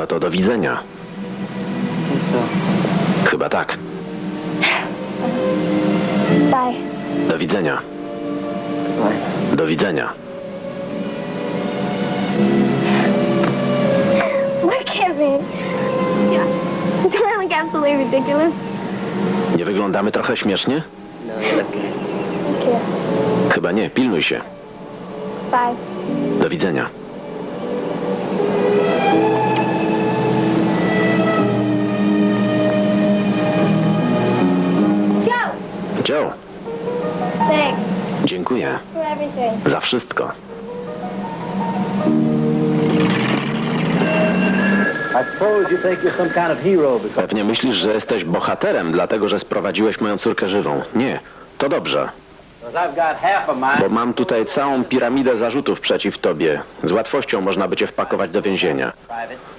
No to do widzenia. Chyba tak. Bye. Do widzenia. Do widzenia. Look at me. Yeah. Do I look absolutely ridiculous? Nie wyglądamy trochę śmiesznie? Thank you. Chyba nie, pilnuj się. Bye. Do widzenia. Joe, Thanks dziękuję for everything. za wszystko. I suppose you think you're some kind of hero because Pewnie myślisz, że jesteś bohaterem, dlatego że sprowadziłeś moją córkę żywą. Nie, to dobrze, I've got half of mine. bo mam tutaj całą piramidę zarzutów przeciw tobie. Z łatwością można by cię wpakować do więzienia. Private.